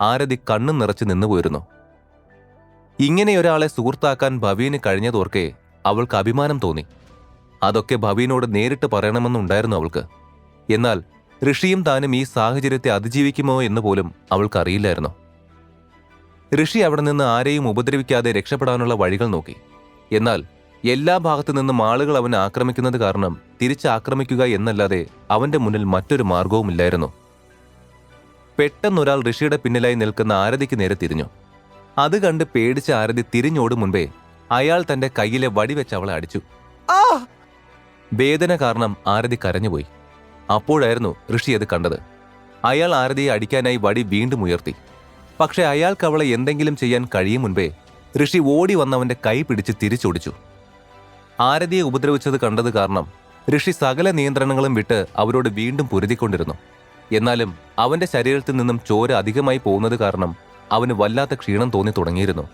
ആരതി കണ്ണു നിറച്ച് നിന്നുപോയിരുന്നു ഇങ്ങനെ ഒരാളെ സുഹൃത്താക്കാൻ ഭവീന് കഴിഞ്ഞതോർക്കെ അവൾക്ക് അഭിമാനം തോന്നി. അതൊക്കെ ഭവീനോട് നേരിട്ട് പറയണമെന്നുണ്ടായിരുന്നു അവൾക്ക്. എന്നാൽ ഋഷിയും താനും ഈ സാഹചര്യത്തെ അതിജീവിക്കുമോ എന്ന് പോലും അവൾക്കറിയില്ലായിരുന്നു. ഋഷി അവിടെ നിന്ന് ആരെയും ഉപദ്രവിക്കാതെ രക്ഷപ്പെടാനുള്ള വഴികൾ നോക്കി. എന്നാൽ എല്ലാ ഭാഗത്തു നിന്നും ആളുകൾ അവനെ ആക്രമിക്കുന്നത് കാരണം തിരിച്ചാക്രമിക്കുക എന്നല്ലാതെ അവന്റെ മുന്നിൽ മറ്റൊരു മാർഗവുമില്ലായിരുന്നു പെട്ടെന്നൊരാൾ ഋഷിയുടെ പിന്നിലായി നിൽക്കുന്ന ആരതിക്ക് നേരെ തിരിഞ്ഞു. അത് കണ്ട് പേടിച്ച ആരതി തിരിഞ്ഞോടും മുൻപേ അയാൾ തന്റെ കയ്യിലെ വടിവെച്ച് അവളെ അടിച്ചു. ആ! വേദന കാരണം ആരതി കരഞ്ഞുപോയി. അപ്പോഴായിരുന്നു ഋഷി അത് കണ്ടത്. അയാൾ ആരതിയെ അടിക്കാനായി വടി വീണ്ടും ഉയർത്തി. പക്ഷെ അയാൾക്ക് അവളെ എന്തെങ്കിലും ചെയ്യാൻ കഴിയും മുൻപേ ഋഷി ഓടി വന്നവന്റെ കൈ പിടിച്ച് തിരിച്ചൊടിച്ചു. ആരതിയെ ഉപദ്രവിച്ചത് കണ്ടത് കാരണം ഋഷി സകല നിയന്ത്രണങ്ങളും വിട്ട് അവരോട് വീണ്ടും പൊരുതിക്കൊണ്ടിരുന്നു. എന്നാലും അവന്റെ ശരീരത്തിൽ നിന്നും ചോര അധികമായി പോകുന്നത് കാരണം അവന് വല്ലാത്ത ക്ഷീണം തോന്നി തുടങ്ങിയിരുന്നു.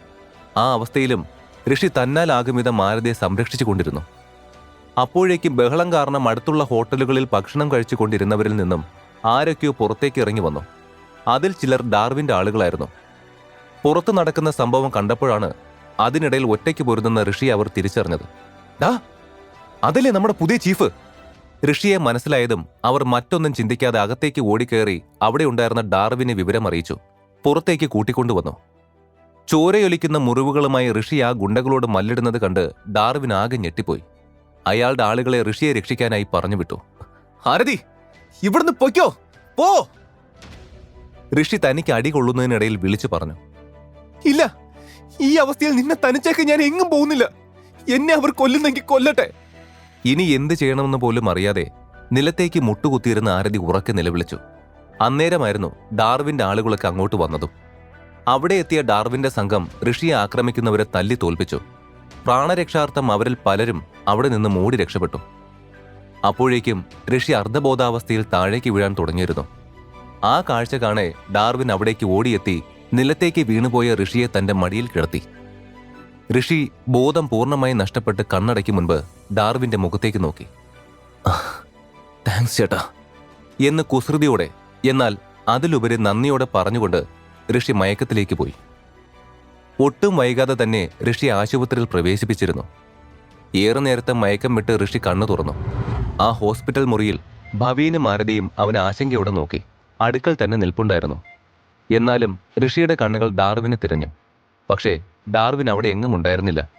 ആ അവസ്ഥയിലും ഋഷി തന്നാലാകും വിധം സംരക്ഷിച്ചു കൊണ്ടിരുന്നു. അപ്പോഴേക്കും ബഹളം കാരണം അടുത്തുള്ള ഹോട്ടലുകളിൽ ഭക്ഷണം കഴിച്ചുകൊണ്ടിരുന്നവരിൽ നിന്നും ആരൊക്കെയോ പുറത്തേക്ക് ഇറങ്ങി വന്നു. അതിൽ ചിലർ ഡാർവിന്റെ ആളുകളായിരുന്നു. പുറത്തു നടക്കുന്ന സംഭവം കണ്ടപ്പോഴാണ് അതിനിടയിൽ ഒറ്റയ്ക്ക് പൊരുതുന്ന ഋഷി അവർ തിരിച്ചറിഞ്ഞത്. ഡാ അതല്ലേ നമ്മുടെ പുതിയ ചീഫ്? ഋഷിയെ മനസ്സിലായതും അവർ മറ്റൊന്നും ചിന്തിക്കാതെ അകത്തേക്ക് ഓടിക്കയറി അവിടെ ഉണ്ടായിരുന്ന ഡാർവിനെ വിവരമറിയിച്ചു. പുറത്തേക്ക് കൂട്ടിക്കൊണ്ടുവന്നു. ചോരയൊലിക്കുന്ന മുറിവുകളുമായി ഋഷി ആ ഗുണ്ടകളോട് മല്ലിടുന്നത് കണ്ട് ഡാർവിൻ ആകെ ഞെട്ടിപ്പോയി. അയാളുടെ ആളുകളെ ഋഷിയെ രക്ഷിക്കാനായി പറഞ്ഞു വിട്ടു ഹാരതി ഇവിടുന്ന് പൊയ്ക്കോ പോ! ഋഷി തനിക്ക് അടി കൊള്ളുന്നതിനിടയിൽ വിളിച്ചു പറഞ്ഞു. ഇല്ല ഈ അവസ്ഥയിൽ നിന്നെ തനിച്ചേക്ക് ഞാൻ എങ്ങും പോകുന്നില്ല. എന്നെ അവർ കൊല്ലുന്നെങ്കിൽ കൊല്ലട്ടെ. ഇനി എന്ത് ചെയ്യണമെന്ന് പോലും അറിയാതെ നിലത്തേക്ക് മുട്ടുകുത്തിയിരുന്ന ആരതി ഉറക്കെ നിലവിളിച്ചു. അന്നേരമായിരുന്നു ഡാർവിന്റെ ആളുകളൊക്കെ അങ്ങോട്ട് വന്നതും. അവിടെ എത്തിയ ഡാർവിന്റെ സംഘം ഋഷിയെ ആക്രമിക്കുന്നവരെ തല്ലി തോൽപ്പിച്ചു. പ്രാണരക്ഷാർത്ഥം അവരിൽ പലരും അവിടെ നിന്ന് മൂടി രക്ഷപ്പെട്ടു. അപ്പോഴേക്കും ഋഷി അർദ്ധബോധാവസ്ഥയിൽ താഴേക്ക് വീഴാൻ തുടങ്ങിയിരുന്നു. ആ കാഴ്ച കാണെ ഡാർവിൻ അവിടേക്ക് ഓടിയെത്തി നിലത്തേക്ക് വീണുപോയ ഋഷിയെ തന്റെ മടിയിൽ കിടത്തി. ഋഷി ബോധം പൂർണമായി നഷ്ടപ്പെട്ട് കണ്ണടയ്ക്ക് മുൻപ് ഡാർവിന്റെ മുഖത്തേക്ക് നോക്കി. താങ്ക്സ് ചേട്ടാ. എന്ന് കുസൃതിയോടെ എന്നാൽ അതിലുപരി നന്ദിയോടെ പറഞ്ഞുകൊണ്ട് ഋഷി മയക്കത്തിലേക്ക് പോയി. ഒട്ടും വൈകാതെ തന്നെ ഋഷി ആശുപത്രിയിൽ പ്രവേശിപ്പിച്ചിരുന്നു. ഏറെ നേരത്തെ മയക്കം വിട്ട് ഋഷി കണ്ണു തുറന്നു. ആ ഹോസ്പിറ്റൽ മുറിയിൽ ഭവീനും മാരതിയും അവൻ ആശങ്കയോടെ നോക്കി. അടുക്കൽ തന്നെ നിൽപ്പുണ്ടായിരുന്നു. എന്നാലും ഋഷിയുടെ കണ്ണുകൾ ഡാർവിനെ തിരഞ്ഞു. പക്ഷേ ഡാർവിൻ അവിടെ എങ്ങും ഉണ്ടായിരുന്നില്ല.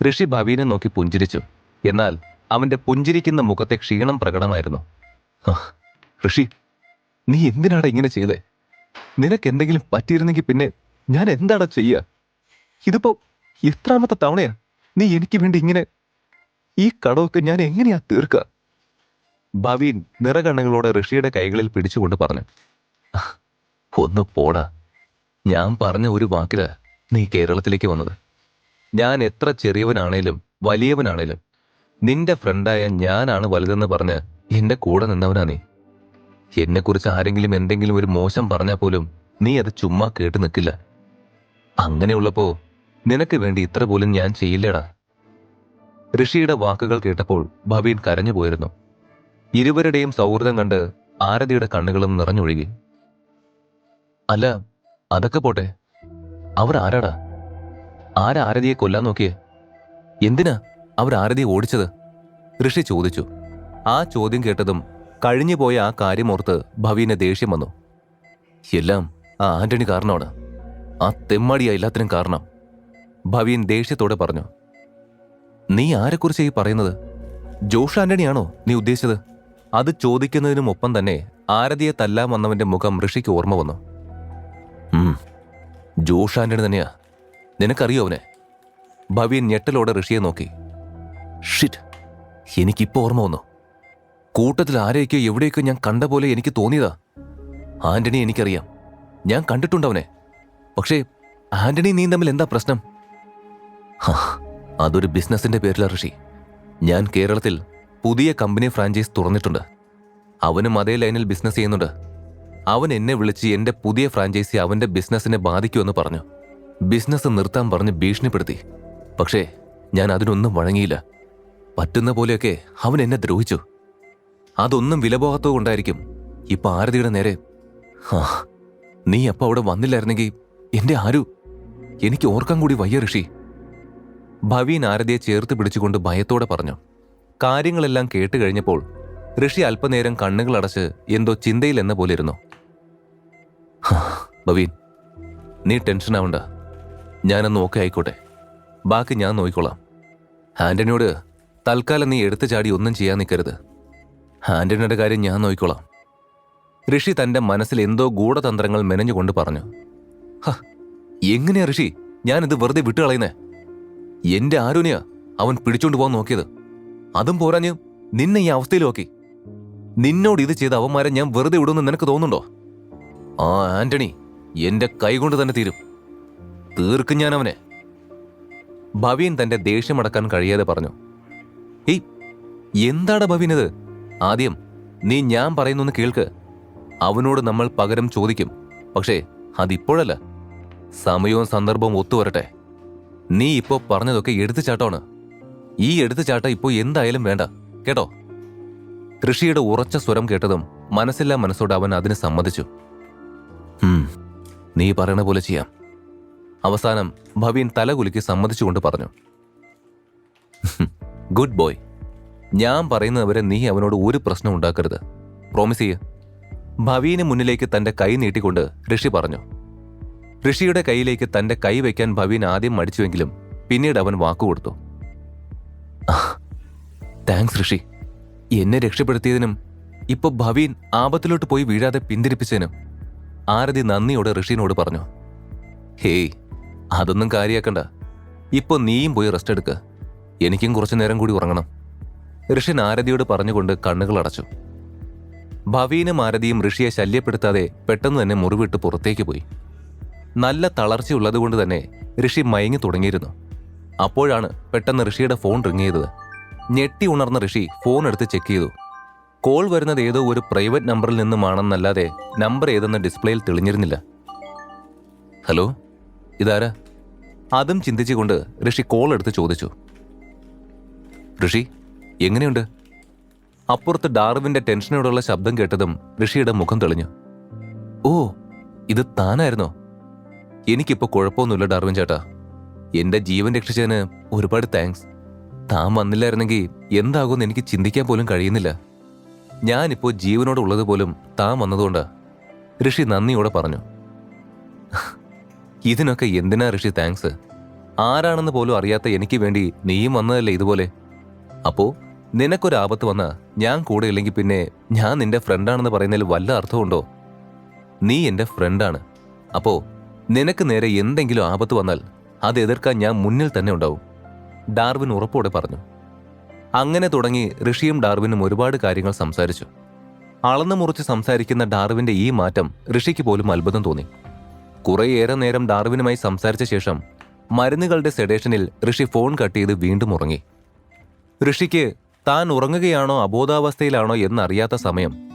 ഋഷി ഭവീനെ നോക്കി പുഞ്ചിരിച്ചു. എന്നാൽ അവന്റെ പുഞ്ചിരിക്കുന്ന മുഖത്തെ ക്ഷീണം പ്രകടമായിരുന്നു. ഋഷി നീ എന്തിനാടാ ഇങ്ങനെ ചെയ്തേ? നിനക്ക് എന്തെങ്കിലും പറ്റിയിരുന്നെങ്കിൽ പിന്നെ ഞാൻ എന്താടാ ചെയ്യുക ഇതിപ്പോ എത്രാമത്തെ തവണയാ നീ എനിക്ക് വേണ്ടി ഇങ്ങനെ ഈ കടമൊക്കെ ഞാൻ എങ്ങനെയാ തീർക്കുക ഭവീൻ നിറകണ്ണുകളോടെ ഋഷിയുടെ കൈകളിൽ പിടിച്ചുകൊണ്ട് പറഞ്ഞു. "ആഹ്, ഒന്ന് പോടാ. ഞാൻ പറഞ്ഞ ഒരു വാക്കില നീ കേരളത്തിലേക്ക് വന്നത്? ഞാൻ എത്ര ചെറിയവനാണേലും വലിയവനാണേലും നിന്റെ ഫ്രണ്ടായ ഞാനാണ് വലുതെന്ന് പറഞ്ഞ് എന്റെ കൂടെ നിന്നവനാ നീ. എന്നെക്കുറിച്ച് ആരെങ്കിലും എന്തെങ്കിലും ഒരു മോശം പറഞ്ഞാൽ പോലും നീ അത് ചുമ്മാ കേട്ട് നിൽക്കില്ല. അങ്ങനെയുള്ളപ്പോ നിനക്ക് വേണ്ടി ഇത്ര പോലും ഞാൻ ചെയ്യില്ലടാ? ഋഷിയുടെ വാക്കുകൾ കേട്ടപ്പോൾ ഭവീൻ കരഞ്ഞു പോയിരുന്നു. ഇരുവരുടെയും സൗഹൃദം കണ്ട് ആരതിയുടെ കണ്ണുകളും നിറഞ്ഞൊഴുകി. അല്ല അതൊക്കെ പോട്ടെ. അവർ ആരാടാ? ആരാരതിയെ കൊല്ലാൻ നോക്കിയേ? എന്തിനാ അവർ ആരതിയെ ഓടിച്ചത്? ഋഷി ചോദിച്ചു. ആ ചോദ്യം കേട്ടതും കഴിഞ്ഞുപോയ ആ കാര്യമോർത്ത് ഭവീനെ ദേഷ്യം വന്നു. എല്ലാം ആ ആന്റണി കാരണമാണ്. ആ തെമ്മാടിയ എല്ലാത്തിനും കാരണം. ഭവീൻ ദേഷ്യത്തോടെ പറഞ്ഞു. നീ ആരെക്കുറിച്ച് ഈ പറയുന്നത്? ജോഷ് ആന്റണിയാണോ നീ ഉദ്ദേശിച്ചത്? അത് ചോദിക്കുന്നതിനുമൊപ്പം തന്നെ ആരതിയെ തല്ലാൻ വന്നവന്റെ മുഖം ഋഷിക്ക് ഓർമ്മ വന്നു. ജോഷ് ആന്റണി തന്നെയാ. നിനക്കറിയോ അവനെ? ഭവ്യൻ ഞെട്ടലോടെ ഋഷിയെ നോക്കി. ഷിറ്റ് എനിക്കിപ്പോൾ ഓർമ്മ വന്നു. കൂട്ടത്തിൽ ആരെയൊക്കെയോ എവിടെയൊക്കെ ഞാൻ കണ്ട പോലെ എനിക്ക് തോന്നിയതാ. ആന്റണി എനിക്കറിയാം. ഞാൻ കണ്ടിട്ടുണ്ട് അവനെ. പക്ഷേ ആന്റണി നീ തമ്മിൽ എന്താ പ്രശ്നം? അതൊരു ബിസിനസിന്റെ പേരിലാ ഋഷി. ഞാൻ കേരളത്തിൽ പുതിയ കമ്പനി ഫ്രാഞ്ചൈസ് തുറന്നിട്ടുണ്ട്. അവനും അതേ ലൈനിൽ ബിസിനസ് ചെയ്യുന്നുണ്ട്. അവൻ എന്നെ വിളിച്ച് എന്റെ പുതിയ ഫ്രാഞ്ചൈസി അവന്റെ ബിസിനസ്സിനെ ബാധിക്കുമെന്ന് പറഞ്ഞു. ബിസിനസ് നിർത്താൻ പറഞ്ഞ് ഭീഷണിപ്പെടുത്തി. പക്ഷേ ഞാൻ അതിനൊന്നും വഴങ്ങിയില്ല. പറ്റുന്ന പോലെയൊക്കെ അവൻ എന്നെ ദ്രോഹിച്ചു. അതൊന്നും വിലപോകാത്തത് കൊണ്ടായിരിക്കും. ഇപ്പൊ ആരതിയുടെ നേരെ? ഹാ, നീ അപ്പം അവിടെ വന്നില്ലായിരുന്നെങ്കിൽ എന്റെ ആരു? എനിക്ക് ഓർക്കാൻ കൂടി വയ്യ ഋഷി. ഭവീൻ ആരതിയെ ചേർത്ത് പിടിച്ചുകൊണ്ട് ഭയത്തോടെ പറഞ്ഞു. കാര്യങ്ങളെല്ലാം കേട്ട് കഴിഞ്ഞപ്പോൾ ഋഷി അല്പനേരം കണ്ണുകളടച്ച് എന്തോ ചിന്തയിൽ എന്ന ഭവീൻ നീ ടെൻഷൻ ആവണ്ട. ഞാനൊന്ന് ഓക്കെ ആയിക്കോട്ടെ. ബാക്കി ഞാൻ നോക്കിക്കോളാം. ആന്റണിയോട് തൽക്കാലം നീ എടുത്തു ചാടി ഒന്നും ചെയ്യാൻ നിൽക്കരുത്. ആന്റണിയുടെ കാര്യം ഞാൻ നോക്കിക്കോളാം. ഋഷി തന്റെ മനസ്സിൽ എന്തോ ഗൂഢതന്ത്രങ്ങൾ മെനഞ്ഞുകൊണ്ട് പറഞ്ഞു. ഹ, എങ്ങനെയാ ഋഷി? ഞാനിത് വെറുതെ വിട്ടുകളയുന്നേ. എന്റെ ആരുനെയാ അവൻ പിടിച്ചോണ്ട് പോകാൻ നോക്കിയത്. അതും പോരാഞ്ഞ് നിന്നെ ഈ അവസ്ഥയിലാക്കി നിന്നോട് ഇത് ചെയ്ത അവന്മാരെ ഞാൻ വെറുതെ വിടുമെന്ന് നിനക്ക് തോന്നുന്നുണ്ടോ? ആ ആന്റണി എന്റെ കൈകൊണ്ട് തന്നെ തീരും. തീർക്കും ഞാൻ അവനെ. ഭവീൻ തന്റെ ദേഷ്യമടക്കാൻ കഴിയാതെ പറഞ്ഞു ഏയ് എന്താടാ ഭവീനത് ആദ്യം നീ ഞാൻ പറയുന്നൊന്ന് കേൾക്ക്. അവനോട് നമ്മൾ പകരം ചോദിക്കും. പക്ഷേ അതിപ്പോഴല്ല. സമയവും സന്ദർഭവും ഒത്തുവരട്ടെ. നീ ഇപ്പോൾ പറഞ്ഞതൊക്കെ എടുത്തുചാട്ടമാണ്. ഈ എടുത്തുചാട്ട ഇപ്പോൾ എന്തായാലും വേണ്ട കേട്ടോ? കൃഷിയുടെ ഉറച്ച സ്വരം കേട്ടതും മനസ്സില്ലാ മനസ്സോട് അവൻ അതിന് സമ്മതിച്ചു. "ഉം, നീ പറയണ പോലെ ചെയ്യാം. അവസാനം ഭവീൻ തലകുലുക്കി സമ്മതിച്ചുകൊണ്ട് പറഞ്ഞു. ഗുഡ് ബോയ് ഞാൻ പറയുന്നവരെ നീ അവനോട് ഒരു പ്രശ്നം ഉണ്ടാക്കരുത്. പ്രോമിസ് ചെയ്യ. ഭവീന് മുന്നിലേക്ക് തന്റെ കൈ നീട്ടിക്കൊണ്ട് ഋഷി പറഞ്ഞു. ഋഷിയുടെ കൈയിലേക്ക് തന്റെ കൈ വയ്ക്കാൻ ഭവീൻ ആദ്യം മടിച്ചുവെങ്കിലും പിന്നീട് അവൻ വാക്കുകൊടുത്തു താങ്ക്സ് ഋഷി. എന്നെ രക്ഷപ്പെടുത്തിയതിനും ഇപ്പോൾ ഭവീൻ ആപത്തിലോട്ട് പോയി വീഴാതെ പിന്തിരിപ്പിച്ചതിനും ആരതി നന്ദിയോടെ ഋഷിനോട് പറഞ്ഞു ഹേയ് അതൊന്നും കാര്യാക്കണ്ട. ഇപ്പോൾ നീയും പോയി റെസ്റ്റ് എടുക്ക്. എനിക്കും കുറച്ചു നേരം കൂടി ഉറങ്ങണം. ഋഷി ആരതിയോട് പറഞ്ഞുകൊണ്ട് കണ്ണുകൾ അടച്ചു. ഭവീനും ആരതിയും ഋഷിയെ ശല്യപ്പെടുത്താതെ പെട്ടെന്ന് തന്നെ മുറിവിട്ട് പുറത്തേക്ക് പോയി. നല്ല തളർച്ചയുള്ളതുകൊണ്ട് തന്നെ ഋഷി മയങ്ങി തുടങ്ങിയിരുന്നു. അപ്പോഴാണ് പെട്ടെന്ന് ഋഷിയുടെ ഫോൺ റിങ് ചെയ്തത്. ഞെട്ടി ഉണർന്ന ഋഷി ഫോൺ എടുത്ത് ചെക്ക് ചെയ്തു. കോൾ വരുന്നത് ഏതോ ഒരു പ്രൈവറ്റ് നമ്പറിൽ നിന്നുമാണെന്നല്ലാതെ നമ്പർ ഏതെന്ന് ഡിസ്പ്ലേയിൽ തെളിഞ്ഞിരുന്നില്ല. ഹലോ? ഇതാരാ? അതും ചിന്തിച്ചുകൊണ്ട് ഋഷി കോൾ എടുത്ത് ചോദിച്ചു. ഋഷി എങ്ങനെയുണ്ട്? അപ്പുറത്ത് ഡാർവിന്റെ ടെൻഷനോടുള്ള ശബ്ദം കേട്ടതും ഋഷിയുടെ മുഖം തെളിഞ്ഞു. ഓ ഇത് താനായിരുന്നോ? എനിക്കിപ്പോ കുഴപ്പമൊന്നുമില്ല ഡാർവിൻ ചേട്ടാ. എന്റെ ജീവൻ രക്ഷിച്ചതിന് ഒരുപാട് താങ്ക്സ്. താൻ വന്നില്ലായിരുന്നെങ്കിൽ എന്താകുമെന്ന് എനിക്ക് ചിന്തിക്കാൻ പോലും കഴിയുന്നില്ല. ഞാനിപ്പോ ജീവനോടെ ഉള്ളത് പോലും താൻ വന്നതുകൊണ്ട് ഋഷി നന്ദിയോടെ പറഞ്ഞു. ഇതിനൊക്കെ എന്തിനാ ഋഷി താങ്ക്സ്? ആരാണെന്ന് പോലും അറിയാത്ത എനിക്ക് വേണ്ടി നീയും വന്നതല്ലേ ഇതുപോലെ? അപ്പോ നിനക്കൊരു ആപത്ത് വന്ന ഞാൻ കൂടെ ഇല്ലെങ്കിൽ പിന്നെ ഞാൻ നിന്റെ ഫ്രണ്ടാണെന്ന് പറയുന്നതിൽ വല്ല അർത്ഥമുണ്ടോ നീ എന്റെ ഫ്രണ്ടാണ്. അപ്പോ നിനക്ക് നേരെ എന്തെങ്കിലും ആപത്ത് വന്നാൽ അത് എതിർക്കാൻ ഞാൻ മുന്നിൽ തന്നെ ഉണ്ടാവും. ഡാർവിൻ ഉറപ്പോടെ പറഞ്ഞു. അങ്ങനെ തുടങ്ങി ഋഷിയും ഡാർവിനും ഒരുപാട് കാര്യങ്ങൾ സംസാരിച്ചു. അളന്നു മുറിച്ച് സംസാരിക്കുന്ന ഡാർവിന്റെ ഈ മാറ്റം ഋഷിക്ക് പോലും അത്ഭുതം തോന്നി. കുറേയേറെ നേരം ഡാർവിനുമായി സംസാരിച്ച ശേഷം മരുന്നുകളുടെ സെഡേഷനിൽ ഋഷി ഫോൺ കട്ട് ചെയ്ത് വീണ്ടും ഉറങ്ങി. ഋഷിക്ക് താൻ ഉറങ്ങുകയാണോ അബോധാവസ്ഥയിലാണോ എന്നറിയാത്ത സമയം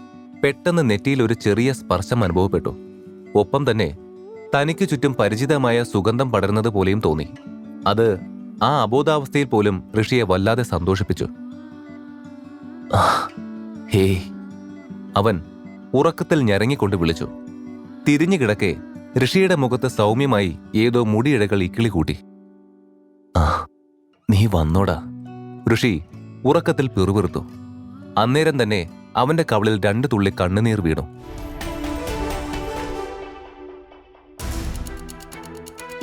പെട്ടെന്ന് നെറ്റിയിൽ ഒരു ചെറിയ സ്പർശം അനുഭവപ്പെട്ടു. ഒപ്പം തന്നെ തനിക്ക് ചുറ്റും പരിചിതമായ സുഗന്ധം പടരുന്നത് പോലെയും തോന്നി. അത് ആ അബോധാവസ്ഥയിൽ പോലും ഋഷിയെ വല്ലാതെ സന്തോഷിപ്പിച്ചു. ഹേ അവൻ ഉറക്കത്തിൽ ഞരങ്ങിക്കൊണ്ട് വിളിച്ചു. തിരിഞ്ഞു കിടക്കെ ഋഷിയുടെ മുഖത്ത് സൗമ്യമായി ഏതോ മുടിയിഴകൾ ഇക്കിളി കൂട്ടി. ആ നീ വന്നോടാ. ഋഷി ഉറക്കത്തിൽ പിറുപിറുത്തു. അന്നേരം തന്നെ അവന്റെ കവളിൽ രണ്ട് തുള്ളി കണ്ണുനീർ വീണു.